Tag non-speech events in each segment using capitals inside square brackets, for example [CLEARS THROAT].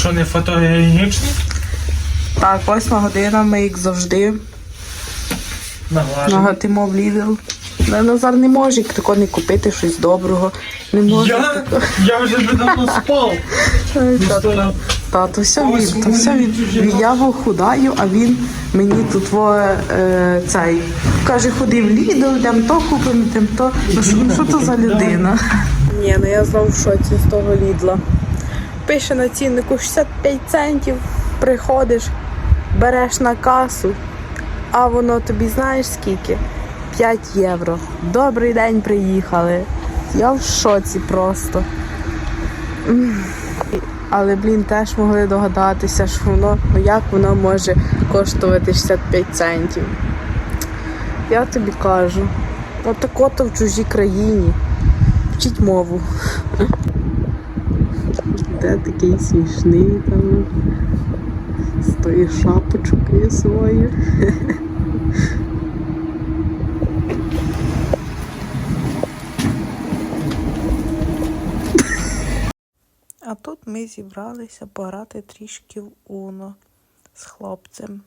Що не фотогенічний? Так, восьма година, ми як завжди. Наглажений. Нагатимо в Lidl. На- Назар не може тако не купити щось доброго. Не може. Я, тако. я вже би давно спав. Ну, та- Та, то все Ось він, то все він. Я його худаю, а він мені тут во, е, цей каже, ходи в Lidl, йдемо то купимо, йдемо то. Ну що, ну, що то за людина? Ні, ну я знову в шоці з того Лідла. Пише на ціннику 65 центів, приходиш, береш на касу, а воно тобі знаєш скільки? 5 євро. Добрий день приїхали. Я в шоці просто. Але, блін, теж могли догадатися, що воно, ну як воно може коштувати 65 центів. Я тобі кажу, отак ото в чужій країні. Вчіть мову. Де такий смішний там з тою шапочкою своєю. А тут ми зібралися пограти трішки в Уно з хлопцем.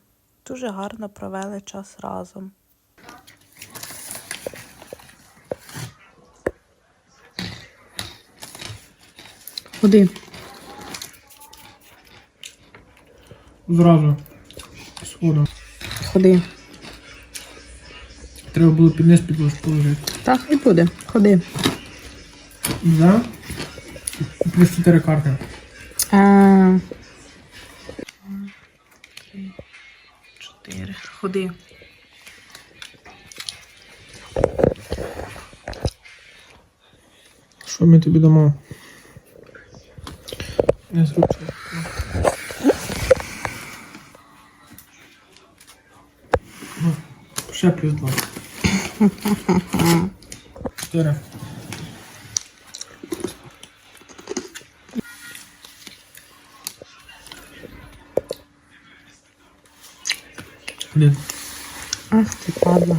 Дуже гарно провели час разом. Ходи. Зразу. Сходом. Ходи. Треба було під низ положити. Так і буде. Ходи. Да? Плюс 4 карти. А... Чотири. Ходи. Що ми тобі дамо? Не зручно. Ще плюс 2. 4. Один. Ах ти падла.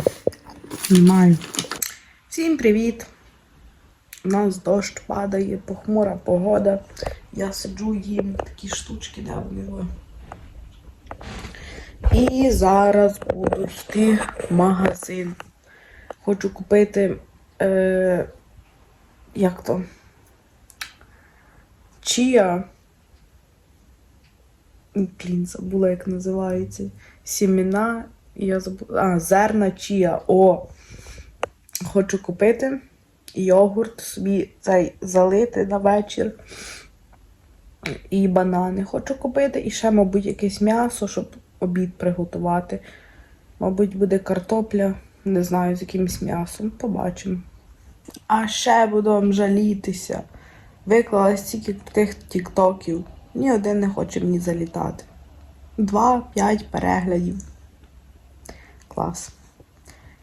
Знімаю. Всім привіт! У нас дощ падає, похмура погода. Я сиджу їм такі штучки, де вони. І зараз буду йти в магазин. Хочу купити. Е, як то? Чія. Блін, забула, як називається. Сімена. Я забула. А, зерна чія. О! Хочу купити йогурт, собі цей залити на вечір. І банани хочу купити. І ще, мабуть, якесь м'ясо, щоб обід приготувати. Мабуть, буде картопля, не знаю, з якимось м'ясом. Побачимо. А ще буду вам жалітися. Виклала стільки тих тіктоків. Ні один не хоче мені залітати. Два-п'ять переглядів. Клас.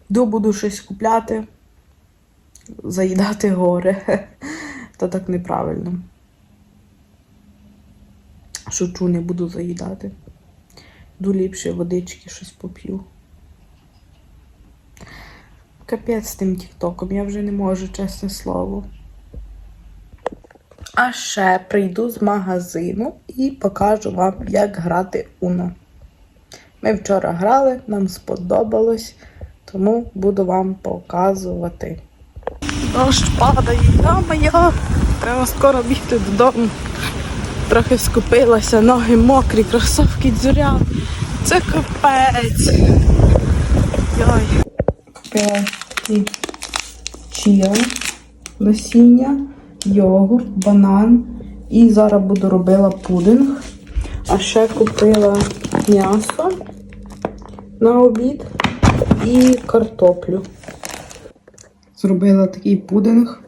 Йду буду щось купляти, заїдати горе. [LAUGHS] То так неправильно. Шучу, не буду заїдати. Йду ліпше водички щось поп'ю. Капець з тим тіктоком, я вже не можу, чесне слово. А ще прийду з магазину і покажу вам, як грати Uno. Ми вчора грали, нам сподобалось, тому буду вам показувати. Дощ падає, я Треба скоро бігти додому. Трохи скупилася, ноги мокрі, кросовки дзюря. Це капець. Йой. Купила ці чія, насіння, йогурт, банан. І зараз буду робила пудинг. А ще купила м'ясо на обід і картоплю. Зробила такий пудинг.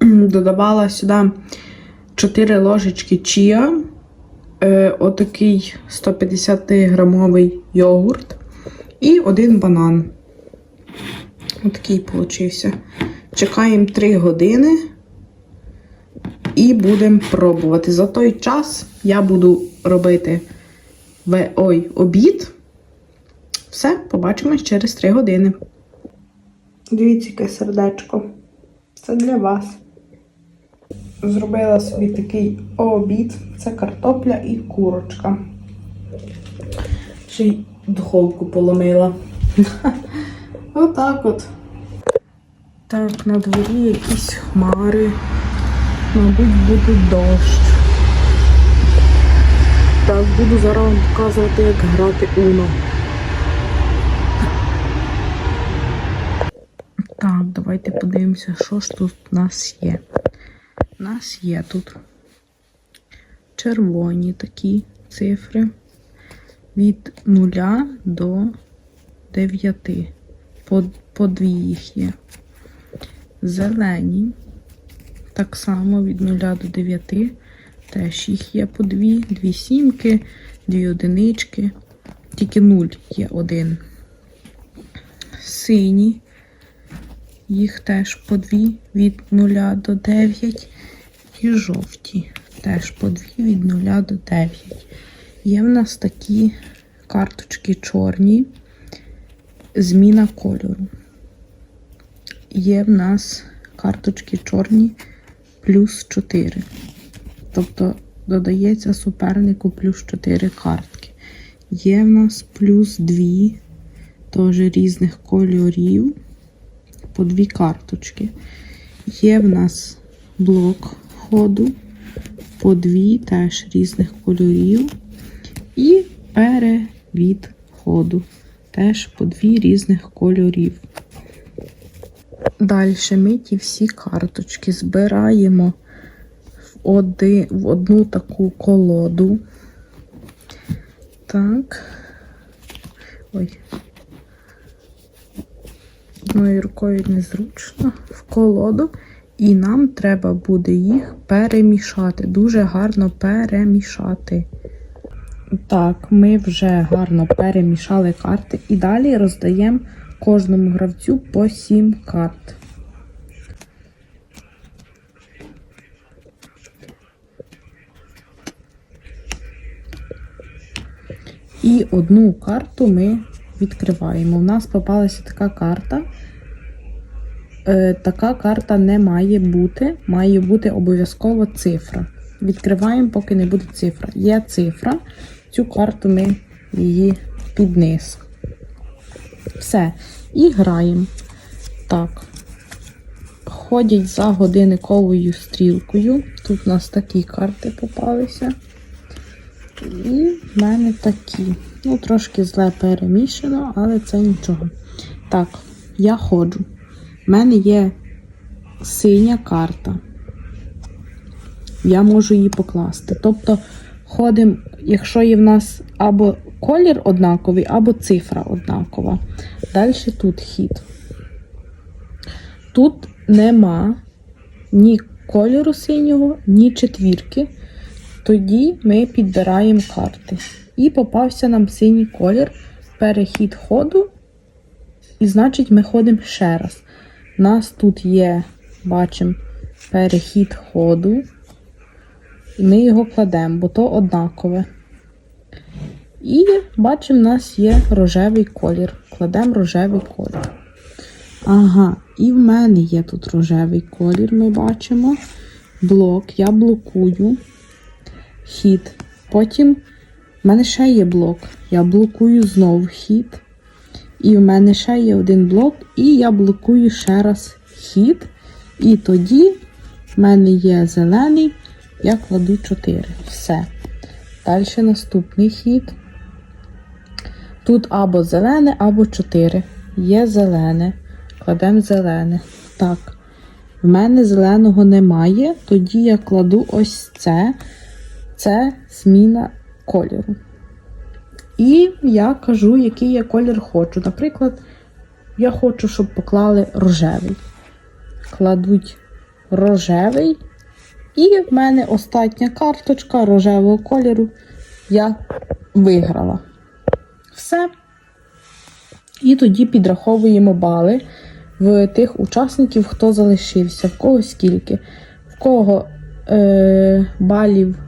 [CLEARS THROAT] Додавала сюди 4 ложечки чія, е, отакий 150 грамовий йогурт і один банан. Отакий получився. Чекаємо 3 години і будемо пробувати. За той час я буду робити ой, обід. Все, побачимось через 3 години. Дивіться, яке сердечко. Це для вас. Зробила собі такий обід. Це картопля і курочка. Ще й духовку поломила. [LAUGHS] Отак от. Так, на дворі якісь хмари. Мабуть, буде дощ. Так, буду зараз вам показувати, як грати Уно. Так, давайте подивимося, що ж тут у нас є. У нас є тут червоні такі цифри від 0 до 9. По, по дві їх є. Зелені. Так само від 0 до 9. Теж їх є по дві, дві сімки, дві одинички. Тільки 0 є один. Сині. Їх теж по дві від 0 до 9. І жовті теж по дві від 0 до 9. Є в нас такі карточки чорні, зміна кольору. Є в нас карточки чорні плюс 4. Тобто додається супернику плюс 4 картки. Є в нас плюс 2, теж різних кольорів по дві карточки. Є в нас блок ходу по дві теж різних кольорів. І перевід ходу теж по дві різних кольорів. Далі ми ті всі карточки збираємо в, оди, в одну таку колоду. Так. Ой, одною рукою незручно в колоду, і нам треба буде їх перемішати. Дуже гарно перемішати. Так, ми вже гарно перемішали карти і далі роздаємо кожному гравцю по 7 карт. І одну карту ми відкриваємо. У нас попалася така карта. Е, така карта не має бути, має бути обов'язково цифра. Відкриваємо, поки не буде цифра. Є цифра, цю карту ми її під низ. Все. І граємо. Так. Ходять за годинниковою стрілкою. Тут у нас такі карти попалися. І в мене такі. Ну, трошки зле перемішано, але це нічого. Так, я ходжу. У мене є синя карта. Я можу її покласти. Тобто, ходимо, якщо є в нас або колір однаковий, або цифра однакова. Далі тут хід. Тут нема ні кольору синього, ні четвірки. Тоді ми підбираємо карти. І попався нам синій колір, перехід ходу. І значить, ми ходимо ще раз. У нас тут є, бачимо, перехід ходу. І ми його кладемо, бо то однакове. І бачимо, у нас є рожевий колір. Кладемо рожевий колір. Ага, і в мене є тут рожевий колір, ми бачимо. Блок, я блокую хід. Потім в мене ще є блок. Я блокую знов хід. І в мене ще є один блок, і я блокую ще раз хід. І тоді в мене є зелений, я кладу 4. Все. Далі наступний хід. Тут або зелене, або 4. Є зелене. Кладемо зелене. Так. В мене зеленого немає, тоді я кладу ось це. Це зміна кольору. І я кажу, який я колір хочу. Наприклад, я хочу, щоб поклали рожевий. Кладуть рожевий. І в мене остання карточка рожевого кольору. Я виграла. Все. І тоді підраховуємо бали в тих учасників, хто залишився, в кого скільки, в кого е, балів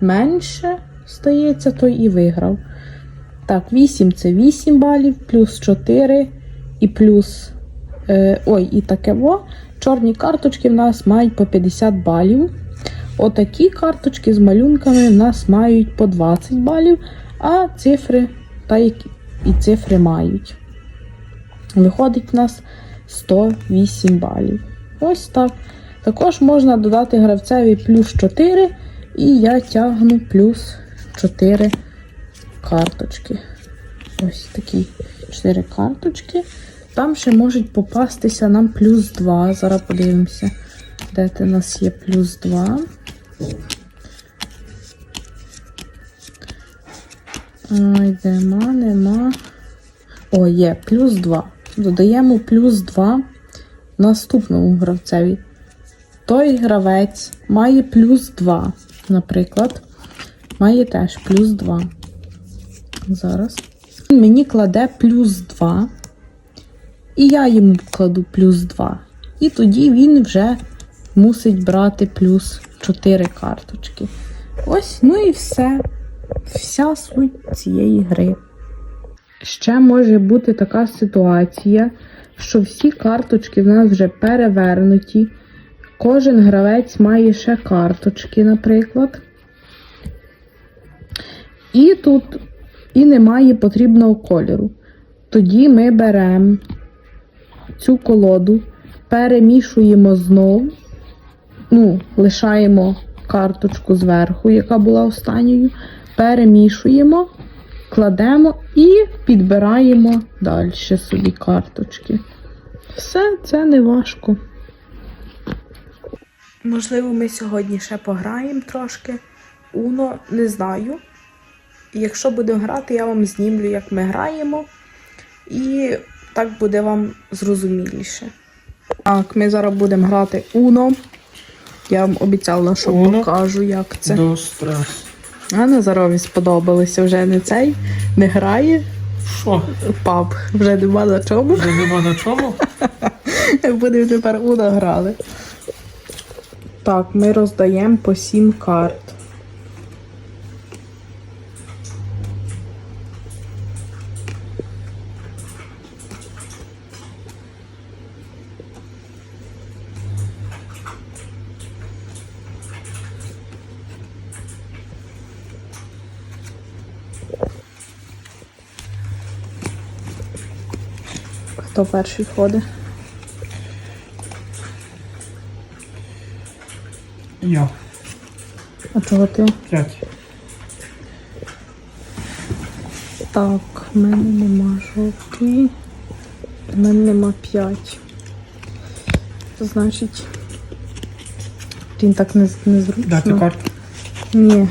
найменше стається, той і виграв. Так, 8 це 8 балів, плюс 4 і плюс. Е, ой, і таке во. Чорні карточки в нас мають по 50 балів. Отакі карточки з малюнками в нас мають по 20 балів, а цифри та які і цифри мають. Виходить в нас 108 балів. Ось так. Також можна додати гравцеві плюс 4, і я тягну плюс 4 карточки. Ось такі 4 карточки. Там ще можуть попастися нам плюс 2. Зараз подивимося, де у нас є плюс 2. Ой, нема, нема. О, є, плюс 2. Додаємо плюс 2 наступному гравцеві. Той гравець має плюс 2, наприклад. Має теж плюс 2. Зараз. Він мені кладе плюс 2. І я йому кладу плюс 2. І тоді він вже мусить брати плюс 4 карточки. Ось, ну і все. Вся суть цієї гри. Ще може бути така ситуація, що всі карточки в нас вже перевернуті. Кожен гравець має ще карточки, наприклад. І тут і немає потрібного кольору. Тоді ми беремо цю колоду, перемішуємо знову, ну, лишаємо карточку зверху, яка була останньою, перемішуємо, кладемо і підбираємо далі собі карточки. Все це не важко. Можливо, ми сьогодні ще пограємо трошки. Уно не знаю. Якщо будемо грати, я вам знімлю, як ми граємо. І так буде вам зрозуміліше. Так, ми зараз будемо грати Уно. Я вам обіцяла, що Uno. покажу, як це. До стрес. А Назарові сподобалося вже не цей, не грає Що? паб. Вже нема на чому. Вже нема на чому? [LAUGHS] Будемо тепер Уно грали. Так, ми роздаємо по 7 карт. Хто перший входить? Я. А чого ти? П'ять. Так, в мене нема жовтої. В мене нема 5. Це значить. Він так не, незручно. Дати карту. Ні.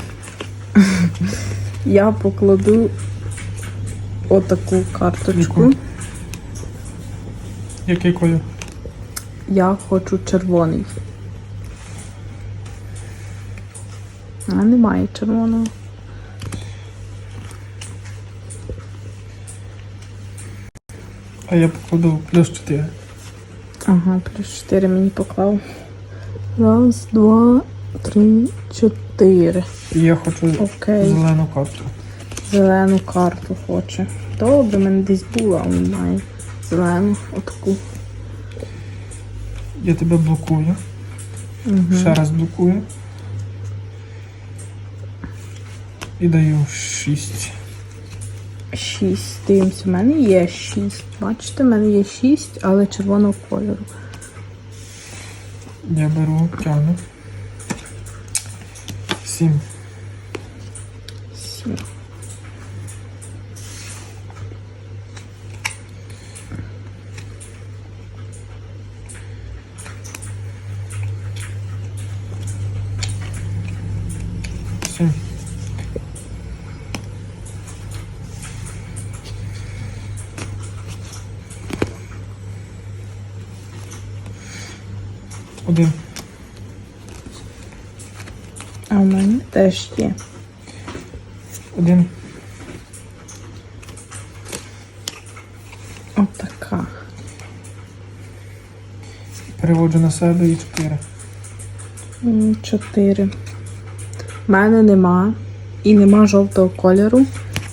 [LAUGHS] Я покладу отаку карточку. Яку? Який колір? Я хочу червоний. А немає червоного. А я покладу плюс 4. Ага, плюс 4 мені поклав. Раз, два, три, чотири. Я хочу Окей. зелену карту. Зелену карту хоче. Добре, в мене десь була, а він має зелену отаку. Я тебе блокую. Ще раз блокую. І даю 6. 6. Дивимося, в мене є 6. Бачите, в мене є 6, але червоного кольору. Я беру тягну. 7. 7. Теж є. Один. Отака. Переводжу на себе і 4. М, Чотири. В мене нема. І нема жовтого кольору.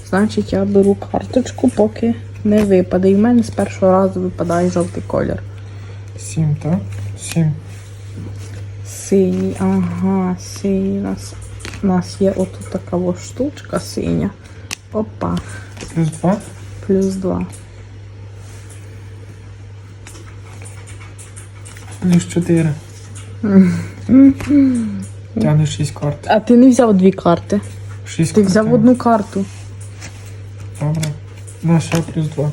Значить, я беру карточку, поки не випаде. І в мене з першого разу випадає жовтий колір. 7, так? Сім. Синій, ага, синій. У нас, у нас є отут така штучка синя. Опа, Плюс два. плюс два. Плюс чотири. Тягне шість карт. А ти не взяв дві карти. Шість Ти карт взяв одну карту. Добре. На ще плюс два.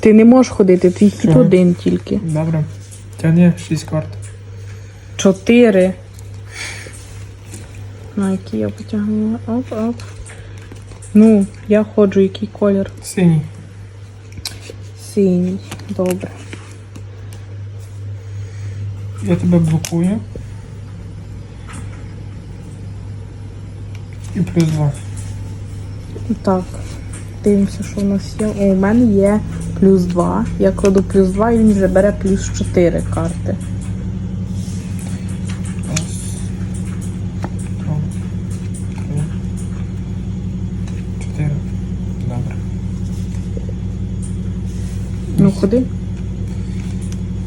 Ти не можеш ходити, твій хід Чого? один тільки. Добре. Тягни шість карт. Чотири. На який я потягнула? Оп, оп. Ну, я ходжу, який колір? Синій. Синій. Добре. Я тебе блокую. І плюс два. Так. Дивимося, що у нас є. О, у мене є плюс 2. Я кладу плюс 2 і він забере плюс 4 карти. Ну.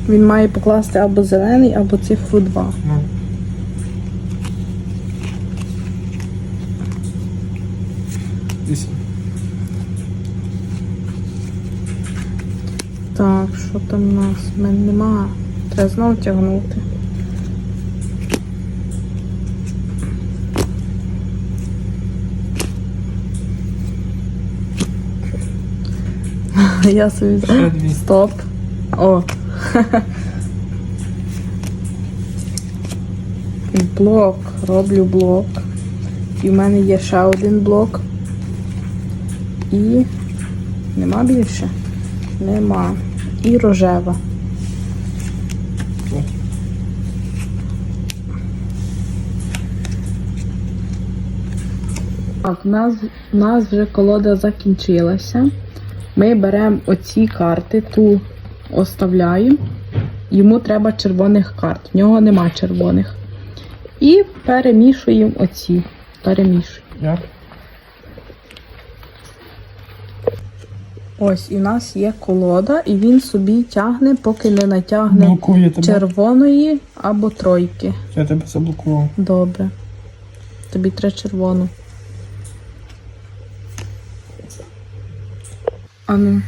Він має покласти або зелений, або цифру 2. Ну. Вісім. Так, що там у нас? У мене нема. Треба знову тягнути. Я собі. Ще дві. Стоп. О. Блок. Роблю блок. І в мене є ще один блок. І нема більше? Нема. І рожева. Так, у нас, у нас вже колода закінчилася. Ми беремо оці карти, ту оставляємо. Йому треба червоних карт. В нього нема червоних. І перемішуємо оці. Перемішуємо. Ось, і в нас є колода, і він собі тягне, поки не натягне тебе. червоної або тройки. Я тебе заблокував. Добре. Тобі треба червону. Ану.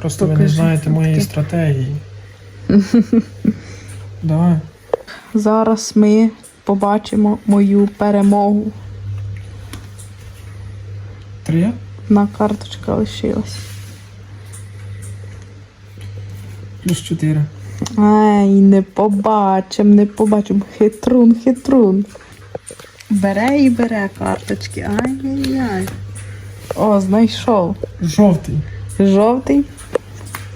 Просто ви не знаєте моєї стратегії. [LAUGHS] Давай. Зараз ми побачимо мою перемогу. Три. На карточка лишилась. Плюс чотири. Ай, не побачим, не побачим. Хитрун, хитрун. Бере і бере карточки. Ай-яй-яй. О, знайшов. Жовтий. Жовтий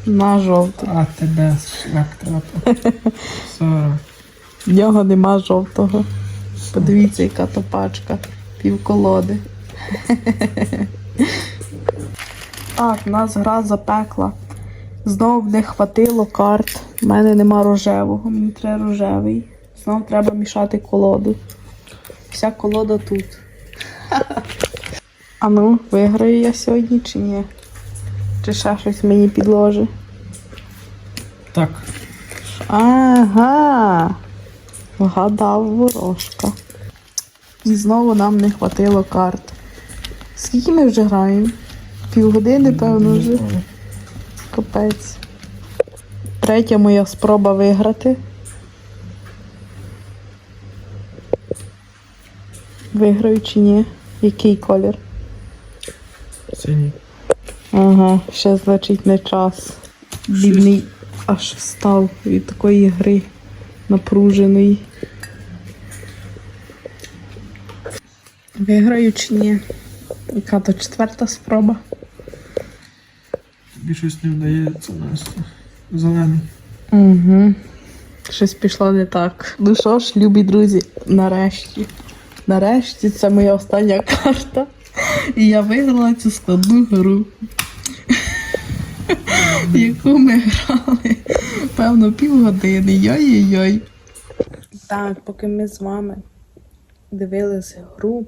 на жовтий. А тебе шлях трапив. Сора. В нього нема жовтого. Подивіться, яка то пачка. Півколоди. [LAUGHS] Так, в нас гра запекла. Знов не хватило карт. У мене нема рожевого, мені треба рожевий. Знов треба мішати колоду. Вся колода тут. А ну, виграю я сьогодні чи ні? Чи ще щось мені підложи? Так. Ага. Вгадав ворожка. І знову нам не хватило карт. Скільки ми вже граємо? Півгодини, певно, вже. Капець. Третя моя спроба виграти. Виграю чи ні? Який колір? Синій. Ага, ще значить не час. Бідний аж встав від такої гри напруженої. Виграю чи ні? Яка то четверта спроба? Тобі щось не вдається нас. Зелений. Угу. Щось пішло не так. Ну що ж, любі друзі, нарешті. Нарешті це моя остання карта. І я виграла цю складну гру. Яку ми грали, певно, півгодини. Йой-йой. Так, поки ми з вами дивилися гру,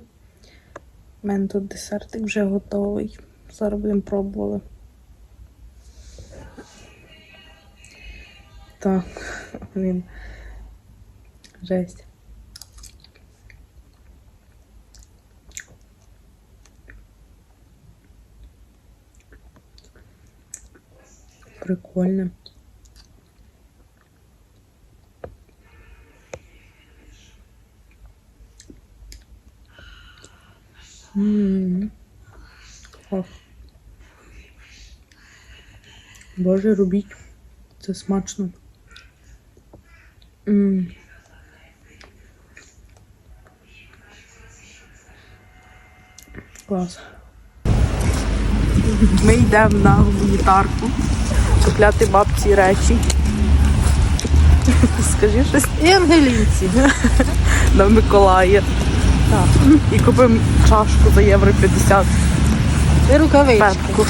у мене тут десертик вже готовий. Зараз будемо пробували. Так, він. Жесть. Прикольно. Боже, робіть. Це смачно. М. Клас. Ми йдемо на гуманітарку купляти бабці речі. [LAUGHS] Скажи щось І ангелінці. [LAUGHS] на Миколая. Так. І купимо чашку за євро 50 І рукавички. пепку.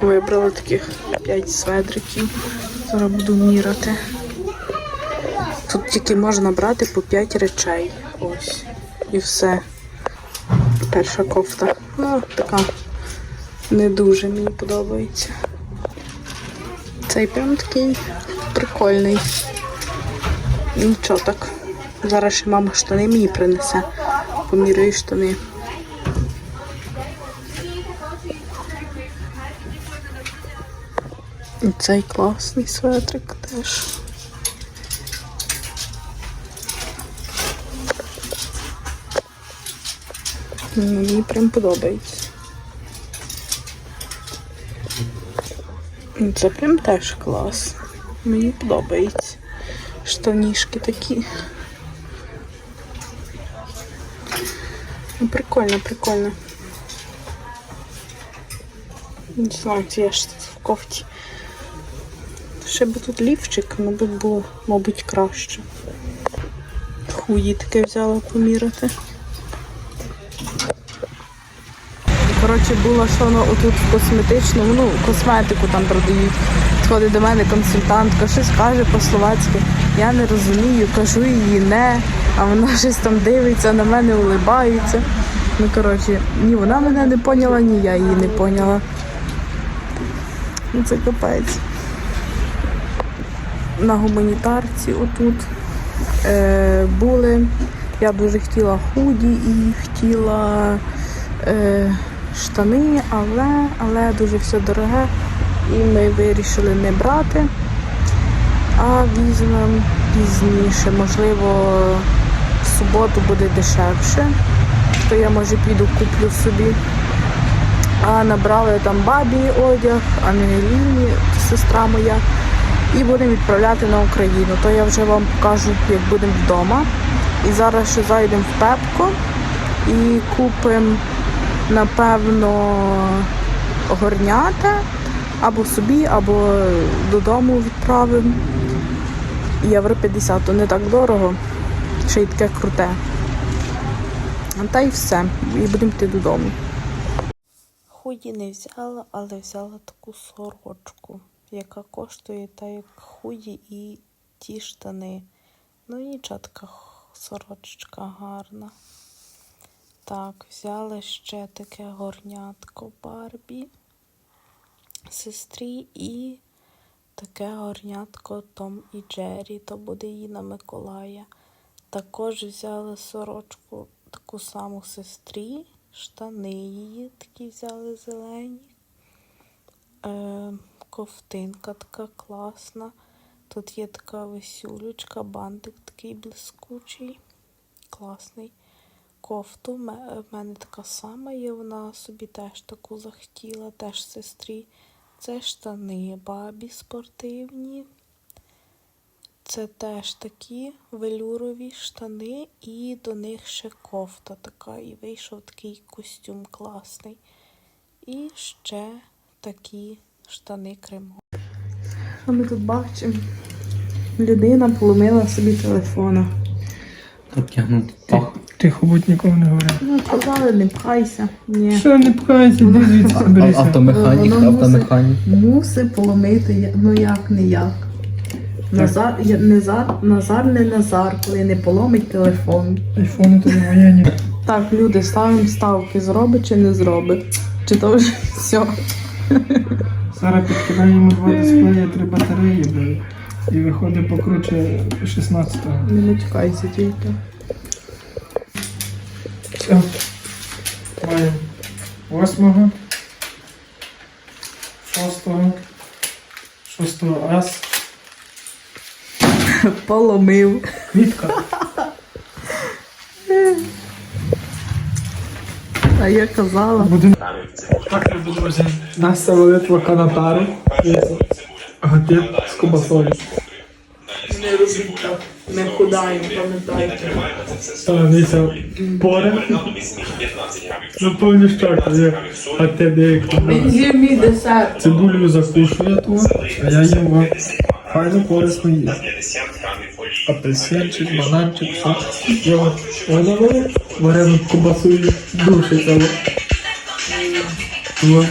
[LAUGHS] Вибрала таких 5 сведриків. Зараз буду міряти. Тут тільки можна брати по 5 речей. Ось. І все. Перша кофта. Ну, така не дуже мені подобається. Цей прям такий прикольний. Нічого так. Зараз ще мама штани мені принесе. Поміряю штани. І цей класний светрик теж. Мені прям подобається. Це прям теж клас. Мені подобається. Штанішки такі. Ну, прикольно, прикольно. Не знаю, я ж в кофті. Ще би тут лівчик, ну би було, мабуть, краще. Хуї таке взяла поміряти. Коротше, було, що воно отут косметичному, ну, косметику там продають. Підходить до мене консультантка, щось каже по-словацьки. Я не розумію, кажу її не, а вона [LAUGHS] щось там дивиться, на мене улибається. Ну, коротше, ні вона мене не поняла, ні я її не поняла. Ну, це капець. На гуманітарці отут е, були. Я дуже хотіла худі і хотіла е, штани, але, але дуже все дороге. І ми вирішили не брати, а візьмемо пізніше. Можливо, в суботу буде дешевше. То я може піду куплю собі. А набрали там бабі одяг, Ангеліні, сестра моя. І будемо відправляти на Україну. То я вже вам покажу, як будемо вдома. І зараз ще зайдемо в Пепко і купимо, напевно, горнята або собі, або додому відправимо. Євро 50, то не так дорого, ще й таке круте. Та й все. І будемо йти додому. Худі не взяла, але взяла таку сорочку, яка коштує так як худі і ті штани. Ну нічого така х- сорочечка гарна. Так, взяла ще таке горнятко Барбі сестрі і таке горнятко Том і Джері, то буде її на Миколая. Також взяли сорочку таку саму сестрі, штани її такі взяли зелені. Е, ковтинка така класна. Тут є така весюлечка, бантик такий блискучий, класний. Кофту в мене така сама є, вона собі теж таку захотіла, теж сестрі. Це штани бабі спортивні. Це теж такі велюрові штани, і до них ще кофта така. І вийшов такий костюм класний. І ще такі штани кремо. А ми тут бачимо. Людина поломила собі телефона. Обтягнути Ти- пах. Тихо, будь нікого не говори. Ну, казали, не пхайся. Ні. Що не пхайся, де звідси А- берися. Автомеханік, Воно автомеханік. Мусить поломити, я- ну як не як. Назар, я- Назар, Назар не Назар, коли не поломить телефон. Айфони то не моє, ні. Так, люди, ставимо ставки, зробить чи не зробить. Чи то вже все. Зараз підкидаємо два дисплеї, три батареї. І виходить покруче 16-го. Не матюкайся тільки. Все. Маємо восьмого, шостого, шостого С. [LAUGHS] Поломив. Квітка. А я казала. Будемо. Так, любі друзі. Настя молитва канатари. Гатит з кубасою. Не робіть так. Ми худаємо, пам'ятайте. Становиться поре. Ну повні щоки є. А ти деякі. Є мій десерт. Цибулю закушує ту, а я його файно корисно їм. Апельсинчик, бананчик, все. Його воно варену кубасу і душиться. во.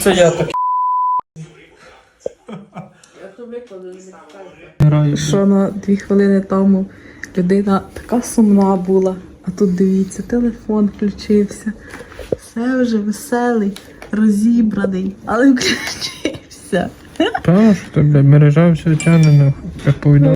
Це я так. Що на дві хвилини тому людина така сумна була, а тут дивіться, телефон включився. Все вже веселий, розібраний, але [LAUGHS] включився. Та, що тебе мережа все я повідомляю.